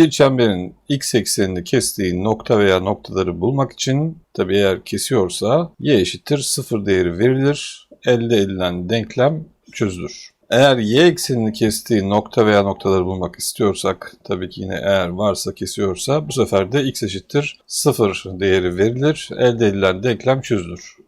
Bir çemberin x eksenini kestiği nokta veya noktaları bulmak için tabi eğer kesiyorsa y eşittir 0 değeri verilir. Elde edilen denklem çözülür. Eğer y eksenini kestiği nokta veya noktaları bulmak istiyorsak tabii ki yine eğer varsa kesiyorsa bu sefer de x eşittir 0 değeri verilir. Elde edilen denklem çözülür.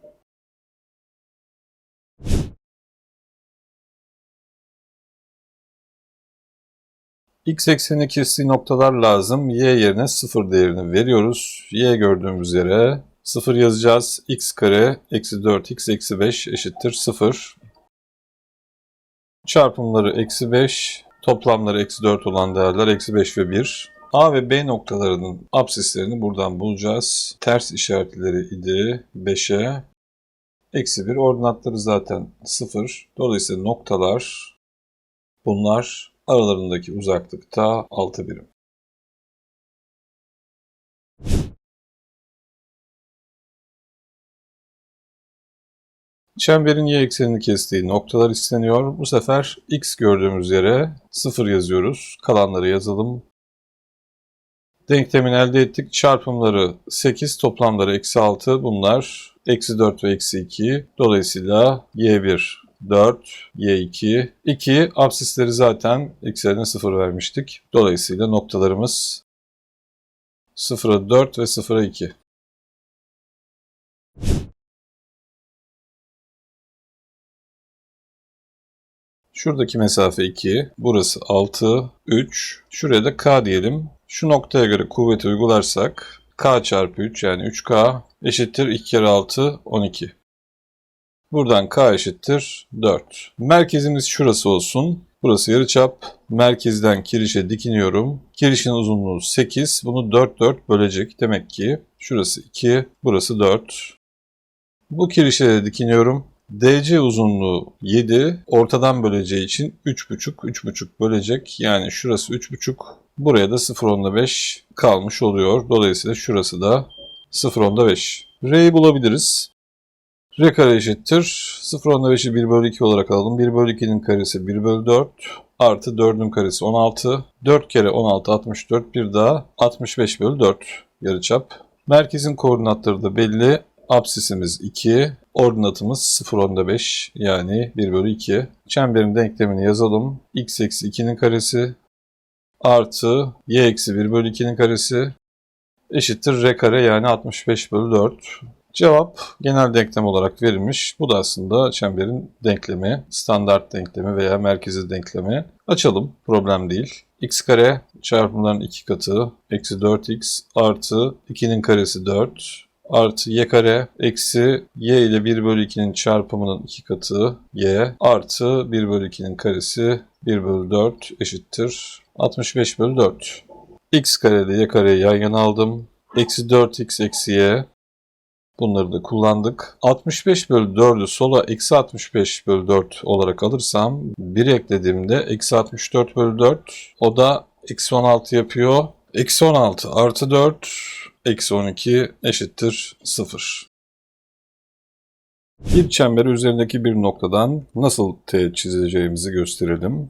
X ekseni kestiği noktalar lazım. Y yerine 0 değerini veriyoruz. Y gördüğümüz yere 0 yazacağız. x kare eksi 4x eksi 5 eşittir 0. Çarpımları eksi 5, toplamları eksi 4 olan değerler eksi 5 ve 1. A ve B noktalarının absislerini buradan bulacağız. Ters işaretleri idi 5'e. Eksi 1 ordinatları zaten 0. Dolayısıyla noktalar bunlar aralarındaki uzaklıkta 6 birim. Çemberin y eksenini kestiği noktalar isteniyor. Bu sefer x gördüğümüz yere 0 yazıyoruz. Kalanları yazalım. Denklemin elde ettik. Çarpımları 8, toplamları eksi 6. Bunlar eksi 4 ve eksi 2. Dolayısıyla y1 4, y2, 2. Absisleri zaten x'lerine 0 vermiştik. Dolayısıyla noktalarımız 0'a 4 ve 0'a 2. Şuradaki mesafe 2, burası 6, 3. Şuraya da k diyelim. Şu noktaya göre kuvveti uygularsak k çarpı 3 yani 3k eşittir 2 kere 6, 12. Buradan k eşittir 4. Merkezimiz şurası olsun. Burası yarıçap. Merkezden kirişe dikiniyorum. Kirişin uzunluğu 8. Bunu 4 4 bölecek. Demek ki şurası 2, burası 4. Bu kirişe de dikiniyorum. DC uzunluğu 7. Ortadan böleceği için 3,5, 3,5 bölecek. Yani şurası 3,5. Buraya da 0.5 kalmış oluyor. Dolayısıyla şurası da 0.5. R'yi bulabiliriz. R kare eşittir. 0.5'i 1 bölü 2 olarak alalım. 1 bölü 2'nin karesi 1 bölü 4 artı 4'ün karesi 16. 4 kere 16 64 bir daha 65 bölü 4 yarıçap. Merkezin koordinatları da belli. Absisimiz 2. Ordinatımız 0.5 yani 1 bölü 2. Çemberin denklemini yazalım. x eksi 2'nin karesi artı y eksi 1 bölü 2'nin karesi eşittir r kare yani 65 bölü 4. Cevap genel denklem olarak verilmiş. Bu da aslında çemberin denklemi, standart denklemi veya merkezi denklemi. Açalım, problem değil. x kare çarpımların 2 katı eksi 4x artı 2'nin karesi 4 artı y kare eksi y ile 1 bölü 2'nin çarpımının 2 katı y artı 1 bölü 2'nin karesi 1 bölü 4 eşittir 65 bölü 4. x kare ile y kareyi yan yana aldım. Eksi 4x eksi y Bunları da kullandık. 65 bölü 4'ü sola eksi 65 bölü 4 olarak alırsam 1 eklediğimde eksi 64 bölü 4 o da eksi 16 yapıyor. Eksi 16 artı 4 eksi 12 eşittir 0. Bir çemberi üzerindeki bir noktadan nasıl teğet çizeceğimizi gösterelim.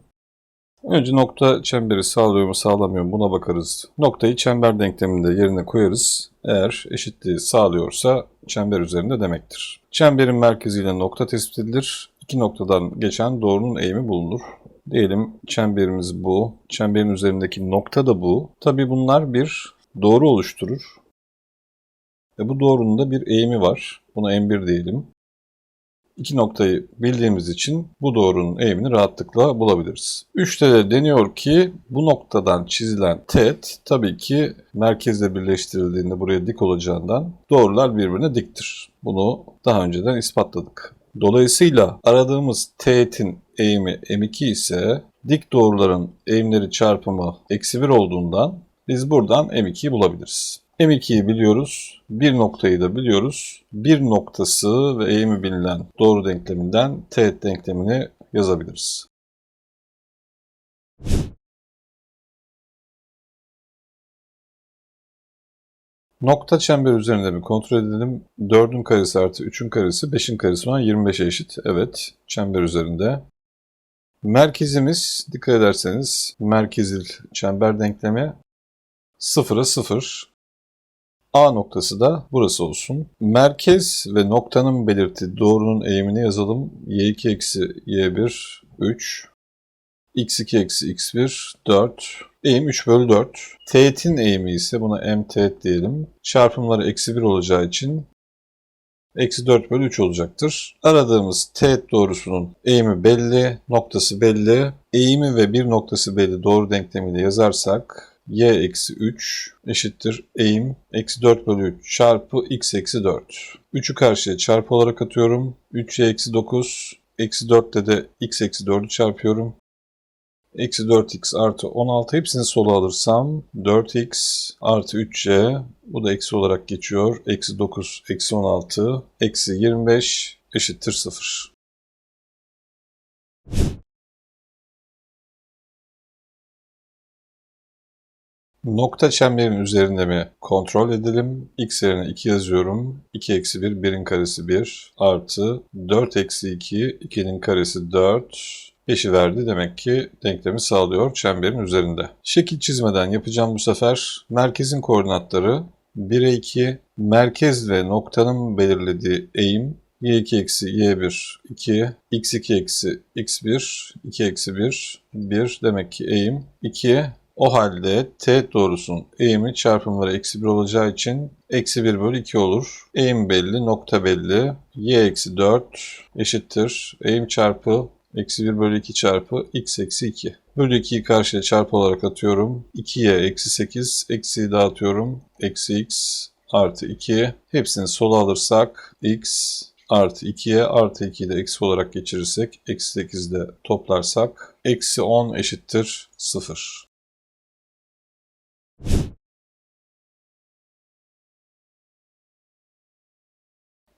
Önce nokta çemberi sağlıyor mu sağlamıyor mu buna bakarız. Noktayı çember denkleminde yerine koyarız. Eğer eşitliği sağlıyorsa çember üzerinde demektir. Çemberin merkeziyle nokta tespit edilir. İki noktadan geçen doğrunun eğimi bulunur. Diyelim çemberimiz bu. Çemberin üzerindeki nokta da bu. Tabi bunlar bir doğru oluşturur. Ve bu doğrunun da bir eğimi var. Buna M1 diyelim. İki noktayı bildiğimiz için bu doğrunun eğimini rahatlıkla bulabiliriz. 3'te de deniyor ki bu noktadan çizilen teğet tabii ki merkezle birleştirildiğinde buraya dik olacağından doğrular birbirine diktir. Bunu daha önceden ispatladık. Dolayısıyla aradığımız teğetin eğimi M2 ise dik doğruların eğimleri çarpımı eksi 1 olduğundan biz buradan M2'yi bulabiliriz. M2'yi biliyoruz. Bir noktayı da biliyoruz. Bir noktası ve eğimi bilinen doğru denkleminden teğet denklemini yazabiliriz. Nokta çember üzerinde bir kontrol edelim. 4'ün karesi artı 3'ün karesi 5'in karesi olan 25'e eşit. Evet, çember üzerinde. Merkezimiz, dikkat ederseniz merkezil çember denklemi 0'a 0. A noktası da burası olsun. Merkez ve noktanın belirttiği doğrunun eğimini yazalım. y2 eksi y1 3. x2 eksi x1 4. Eğim 3 bölü 4. Teğetin eğimi ise buna m teğet diyelim. Çarpımları eksi 1 olacağı için eksi 4 bölü 3 olacaktır. Aradığımız teğet doğrusunun eğimi belli, noktası belli. Eğimi ve bir noktası belli doğru denklemiyle yazarsak y eksi 3 eşittir eğim eksi 4 bölü 3 çarpı x eksi 4. 3'ü karşıya çarpı olarak atıyorum. 3y eksi 9 eksi 4'te de x eksi 4'ü çarpıyorum. Eksi 4x artı 16 hepsini sola alırsam 4x artı 3y bu da eksi olarak geçiyor. Eksi 9 eksi 16 eksi 25 eşittir 0. Nokta çemberin üzerinde mi kontrol edelim. X yerine 2 yazıyorum. 2 eksi 1, 1'in karesi 1 artı 4 eksi 2, 2'nin karesi 4. 5'i verdi. Demek ki denklemi sağlıyor çemberin üzerinde. Şekil çizmeden yapacağım bu sefer. Merkezin koordinatları 1'e 2, merkez ve noktanın belirlediği eğim y2 eksi y1 2, x2 eksi x1 2 eksi 1 1 demek ki eğim 2 o halde teğet doğrusunun eğimi çarpımları eksi 1 olacağı için eksi 1 bölü 2 olur. Eğim belli, nokta belli. y eksi 4 eşittir. Eğim çarpı eksi 1 bölü 2 çarpı x eksi 2. Bölü 2'yi karşıya çarpı olarak atıyorum. 2y eksi 8, eksiyi dağıtıyorum. Eksi x artı 2. Hepsini sola alırsak x artı 2'ye artı 2'yi de eksi olarak geçirirsek eksi 8'de toplarsak eksi 10 eşittir 0.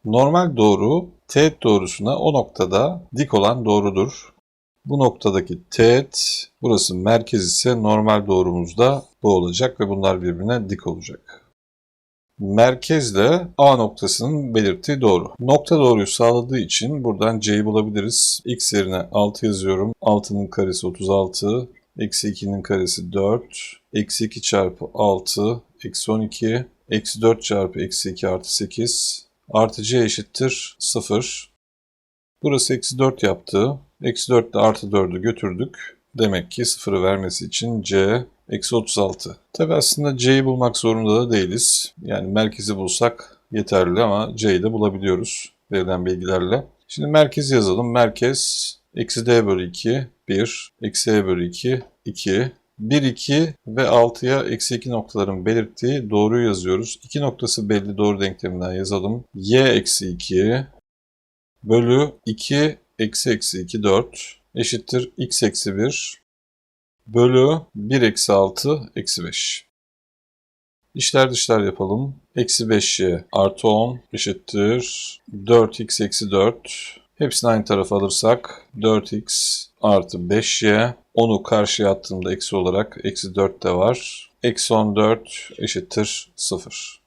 Normal doğru teğet doğrusuna o noktada dik olan doğrudur. Bu noktadaki teğet, burası merkez ise normal doğrumuzda bu olacak ve bunlar birbirine dik olacak. Merkezle A noktasının belirttiği doğru. Nokta doğruyu sağladığı için buradan C'yi bulabiliriz. X yerine 6 yazıyorum. 6'nın karesi 36. Eksi 2'nin karesi 4. Eksi 2 çarpı 6. Eksi 12. Eksi 4 çarpı eksi 2 artı 8. Artı C eşittir 0. Burası eksi 4 yaptı. Eksi 4 ile artı 4'ü götürdük. Demek ki 0'ı vermesi için C eksi 36. Tabi aslında C'yi bulmak zorunda da değiliz. Yani merkezi bulsak yeterli ama C'yi de bulabiliyoruz verilen bilgilerle. Şimdi merkez yazalım. Merkez eksi D bölü 2 1, eksi E bölü 2 2, 1, 2 ve 6'ya eksi 2 noktaların belirttiği doğruyu yazıyoruz. 2 noktası belli doğru denkleminden yazalım. Y eksi 2 bölü 2 eksi eksi 2 4 eşittir x eksi 1 bölü 1 eksi 6 eksi 5. İşler dışlar yapalım. Eksi 5y artı 10 eşittir 4x eksi 4. Hepsini aynı tarafa alırsak 4x artı 5y. 10'u karşıya attığımda eksi olarak eksi 4 de var. Eksi 14 eşittir 0.